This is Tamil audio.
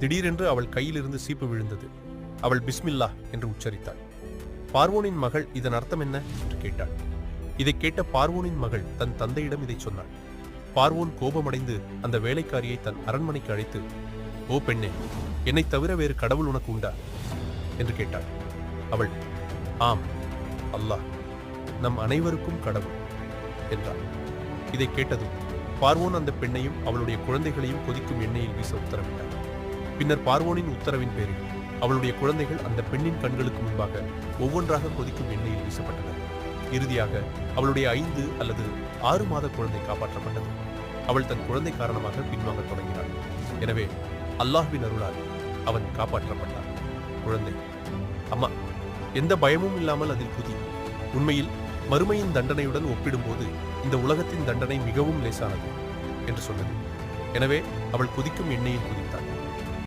திடீரென்று அவள் கையிலிருந்து சீப்பு விழுந்தது. அவள் பிஸ்மில்லா என்று உச்சரித்தாள். பார்வோனின் மகள் இதன் அர்த்தம் என்ன? என்று கேட்டாள். இதைக் கேட்ட பார்வோனின் மகள் தன் தந்தையிடம் இதை சொன்னாள். பார்வோன் கோபமடைந்து அந்த வேலைக்காரியை தன் அரண்மனைக்கு அழைத்து ஓ பெண்ணே என்னைத் தவிர வேறு கடவுள் உனக்கு உண்டா? என்று கேட்டாள். அவள் ஆம் அல்லாஹ் நம் அனைவருக்கும் கடவுள் என்றாள். இதை கேட்டதும் பார்வோன் அந்த பெண்ணையும் அவளுடைய குழந்தைகளையும் கொதிக்கும் எண்ணெயில் வீச உத்தரவிட்டார் பின்னர் பார்வோனின் உத்தரவின் பேரில் அவளுடைய குழந்தைகள் அந்த பெண்ணின் கண்களுக்கு முன்பாக ஒவ்வொன்றாக கொதிக்கும் எண்ணெயில் வீசப்பட்டன. இறுதியாக அவளுடைய ஐந்து அல்லது ஆறு மாத குழந்தை காப்பாற்றப்பட்டது. அவள் தன் குழந்தை காரணமாக பின்வாங்கத் தொடங்கினாள். எனவே அல்லாஹ்வின் அருளால் அவன் காப்பாற்றப்பட்டான். குழந்தை அம்மா எந்த பயமும் இல்லாமல் அதில் குதி. உண்மையில் மறுமையின் தண்டனையுடன் ஒப்பிடும்போது இந்த உலகத்தின் தண்டனை மிகவும் லேசானது என்று சொன்னது. எனவே அவள் குதிக்கும் எண்ணெயில் குதித்தாள்.